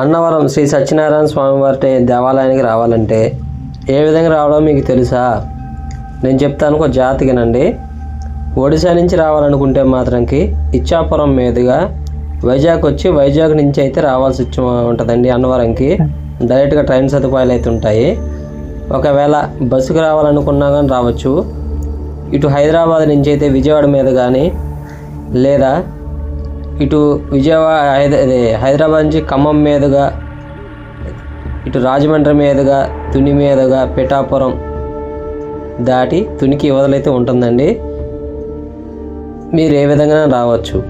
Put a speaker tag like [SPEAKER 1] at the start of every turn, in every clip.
[SPEAKER 1] అన్నవరం శ్రీ సత్యనారాయణ స్వామివారి దేవాలయానికి రావాలంటే ఏ విధంగా రావాలో మీకు తెలుసా? నేను చెప్తాను ఒక జాతికినండి ఒడిశా నుంచి రావాలనుకుంటే మాత్రంకి ఇచ్చాపురం మీదుగా వైజాగ్ వచ్చి వైజాగ్ నుంచి అయితే రావాల్సి వచ్చి ఉంటుందండి అన్నవరంకి. డైరెక్ట్గా ట్రైన్ సదుపాయాలు అయితే ఉంటాయి. ఒకవేళ బస్సుకు రావాలనుకున్నా కానీ రావచ్చు. ఇటు హైదరాబాద్ నుంచి అయితే విజయవాడ మీద కానీ లేదా ఇటు విజయవాడ హైద అదే హైదరాబాద్ నుంచి ఖమ్మం మీదుగా ఇటు రాజమండ్రి మీదుగా తుని మీదుగా పిఠాపురం దాటి తునికి వదలైతే ఉంటుందండి. మీరు ఏ విధంగా రావచ్చు.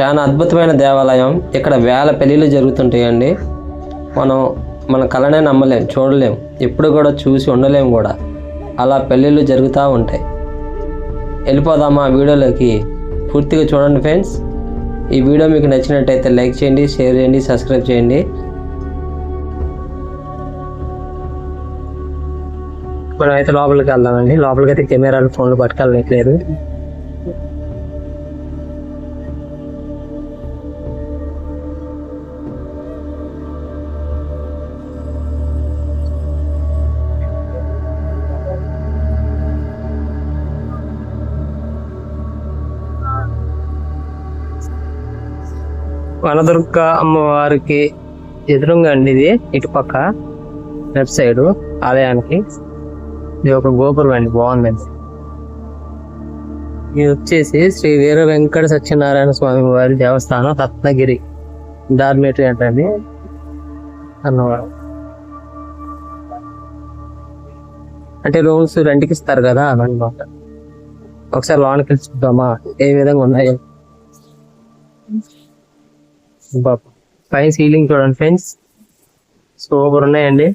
[SPEAKER 1] చాలా అద్భుతమైన దేవాలయం. ఇక్కడ వేల పెళ్ళిళ్ళు జరుగుతుంటాయండి. మనం మన కళనే నమ్మలేం చూడలేం. ఎప్పుడు కూడా చూసి ఉండలేం కూడా. అలా పెళ్ళిళ్ళు జరుగుతూ ఉంటాయి. వెళ్ళిపోదామా వీడియోలోకి? పూర్తిగా చూడండి ఫ్రెండ్స్. ఈ వీడియో మీకు నచ్చినట్టయితే లైక్ చేయండి షేర్ చేయండి సబ్స్క్రైబ్ చేయండి. మనం అయితే లోపలికి వెళ్దామండి. లోపలికి అయితే కెమెరాలు ఫోన్లు పట్టుకెళ్ళట్లేదు వనదుర్గ అమ్మవారికి ఎదురుగా అండి ఇది ఇటుపక్క లెఫ్ట్ సైడ్ ఆలయానికి. ఇది ఒక గోపురం అండి బాగుందండి ఇది వచ్చేసి శ్రీ వీర వెంకట సత్యనారాయణ స్వామి వారి దేవస్థానం రత్నగిరి డార్మేటరీ అంటండి అన్నవాడు అంటే రూమ్స్ రెంట్కి ఇస్తారు కదా అనమాట ఒకసారి లోనికి చూద్దామా ఏ విధంగా ఉన్నాయో. అబ్బా, పైన సీలింగ్ చూడండి ఫ్రెండ్స్ సూపర్ ఉన్నాయండి.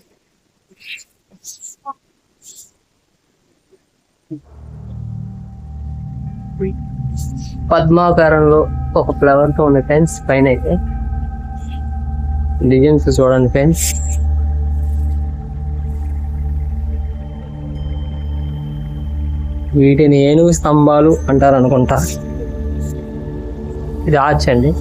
[SPEAKER 1] పద్మాకారంలో ఒక ఫ్లవర్తో ఉంది ఫ్రెండ్స్ పైన అయితే. డిజైన్స్ చూడండి ఫ్రెండ్స్ వీటిని ఏనుగు స్తంభాలు అంటారు అనుకుంటా ఇది ఆర్చ్ అండి.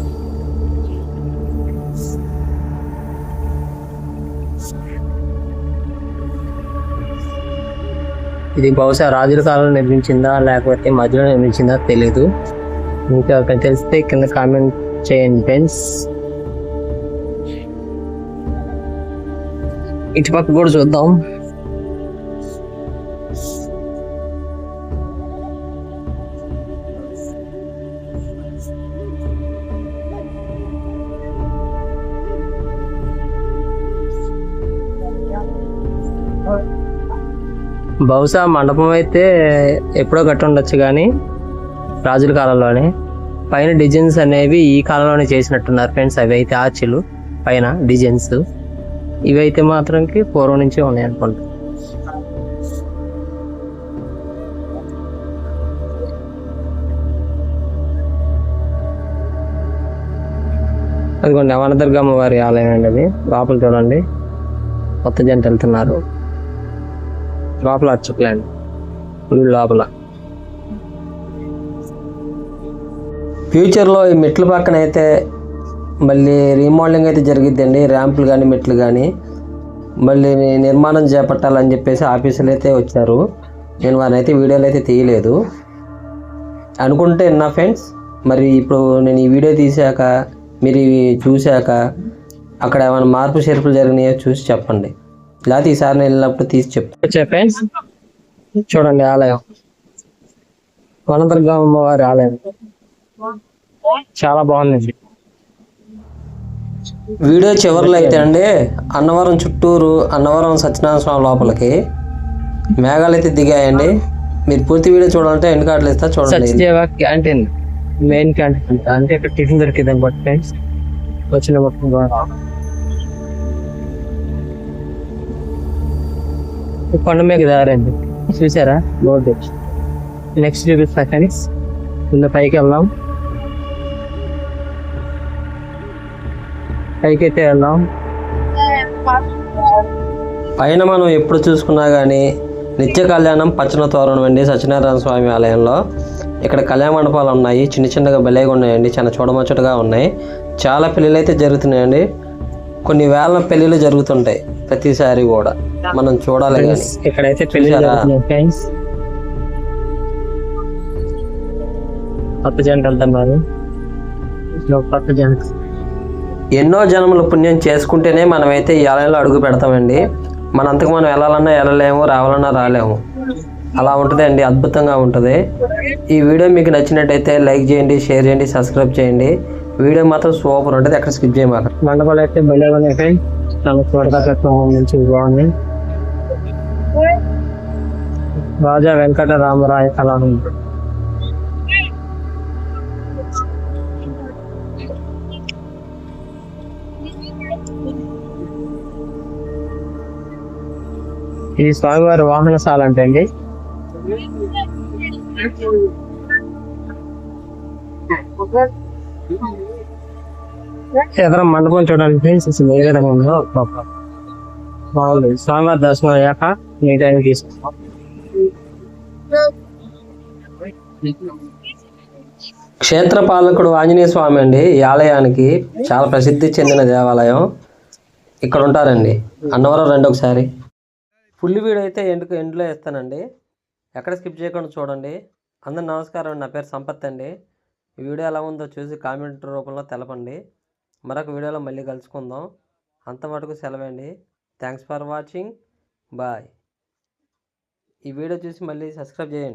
[SPEAKER 1] ఇది బహుశా రాజుల కాలంలో నిర్మించిందా లేకపోతే మధ్యలో నిర్మించిందా తెలియదు ఇంకా అక్కడ తెలిస్తే కింద కామెంట్ చేయండి ఫ్రెండ్స్. ఇటుపక్క కూడా చూద్దాం. బహుశా మండపం అయితే ఎప్పుడో కట్టి ఉండొచ్చు కానీ రాజుల కాలంలోనే. పైన డిజైన్స్ అనేవి ఈ కాలంలోనే చేసినట్టున్నారు ఫ్రెండ్స్. అవి అయితే ఆర్చిలు. పైన డిజైన్స్. ఇవైతే మాత్రంకి పూర్వం నుంచే ఉన్నాయి అనుకుంటా. అదిగోండి వనదుర్గమ్మ వారి ఆలయం అండి అది. లోపల చూడండి. కొత్త జంట వెళ్తున్నారు. లోపల అర్చకులండి గుడి లోపల. ఫ్యూచర్లో ఈ మెట్ల పక్కన అయితే మళ్ళీ రీమోడలింగ్ అయితే జరిగిద్దండి. ర్యాంపులు కానీ మెట్లు కానీ మళ్ళీ నిర్మాణం చేపట్టాలని చెప్పేసి ఆఫీసులు అయితే వచ్చారు. నేను వారిని అయితే వీడియోలు అయితే తీయలేదు. అనుకుంటే నా ఫ్రెండ్స్ మరి ఇప్పుడు నేను ఈ వీడియో తీసాక మీరు ఇవి చూశాక అక్కడ ఏమైనా మార్పు చేర్పులు జరిగినాయో చూసి చెప్పండి. లేకపోతే ఈసారి నేను వెళ్ళినప్పుడు తీసి చెప్తా ఫ్రెండ్స్? చూడండి ఆలయం. వనదుర్గ అమ్మవారి ఆలయం. చాలా బాగుంది. వీడియో చివరిలో అయితే అండి అన్నవరం చుట్టూరు అన్నవరం సత్యనారాయణ స్వామి లోపలికి మేఘాలు అయితే దిగాయండి. మీరు పూర్తి వీడియో చూడాలంటే ఎండ్ కార్డులు ఇస్తా చూడండి. Canteen main canteen. అంటే ఇక్కడ టిఫిన్ దొరికింది అనమాట ఫ్రెండ్స్ వచ్చిన మొత్తం కొండ మీద దారండి. చూసారా? బోర్డు నెక్స్ట్ చూపిస్తా ఫ్రెండ్స్ కింద పైకి వెళ్దాం. పైకి అయితే వెళ్దాం. పైన మనం ఎప్పుడు చూసుకున్నా కానీ నిత్య కళ్యాణం పచ్చన తోరణం అండి. సత్యనారాయణ స్వామి ఆలయంలో. ఇక్కడ కళ్యాణ మండపాలు ఉన్నాయి. చిన్న చిన్నగా భలేగా ఉన్నాయండి. చాలా చూడముచ్చటగా ఉన్నాయి. చాలా పెళ్ళిళ్ళు అయితే జరుగుతున్నాయండి. కొన్ని వేల పెళ్ళిళ్ళు జరుగుతుంటాయి. ప్రతిసారి కూడా మనం చూడాలి కానీ.
[SPEAKER 2] ఇక్కడైతే కొత్త జంట
[SPEAKER 1] ఎన్నో జన్మల పుణ్యం చేసుకుంటేనే మనమైతే ఈ ఆలయంలో అడుగు పెడతామండి. మనంతకు మనం వెళ్ళాలన్నా వెళ్ళలేము రావాలన్నా రాలేము. అలా ఉంటుందండి అద్భుతంగా ఉంటుంది. ఈ వీడియో మీకు నచ్చినట్టయితే లైక్ చేయండి షేర్ చేయండి సబ్స్క్రైబ్ చేయండి. వీడియో మాత్రం సూపర్ ఉంటుంది. ఎక్కడ స్కిప్ చేయమాక
[SPEAKER 2] మండపాలు అయితే భలే ఉన్నాయి చాలా బాగుంది. రాజా వెంకట రామరాయ కళాను ఇది స్వామివారి వాహనశాల అంటే అండి? ఏదైనా మండపం చూడడానికి ఫ్రెండ్స్ ఏ విధంగా ఉందో బాగుంది. స్వామివారి దర్శనం అయ్యాక మీ టైం తీసుకుంటాం
[SPEAKER 1] క్షేత్ర పాలకుడు ఆంజనేయ స్వామి అండి. ఈ ఆలయానికి చాలా ప్రసిద్ధి చెందిన దేవాలయం. ఇక్కడ ఉంటారండి. అన్నవరం రండి ఒకసారి. ఫుల్ వీడియో అయితే ఎండుకు ఎండ్లో వేస్తానండి. ఎక్కడ స్కిప్ చేయకుండా చూడండి. అందరు నమస్కారం అండి. నా పేరు సంపత్ అండి. ఈ వీడియో ఎలా ఉందో చూసి కామెంట్ రూపంలో తెలపండి. మరొక వీడియోలో మళ్ళీ కలుసుకుందాం. అంత మటుకు సెలవండి. Thanks for watching. బాయ్. ఈ వీడియో చూసి మళ్ళీ సబ్స్క్రైబ్ చేయండి.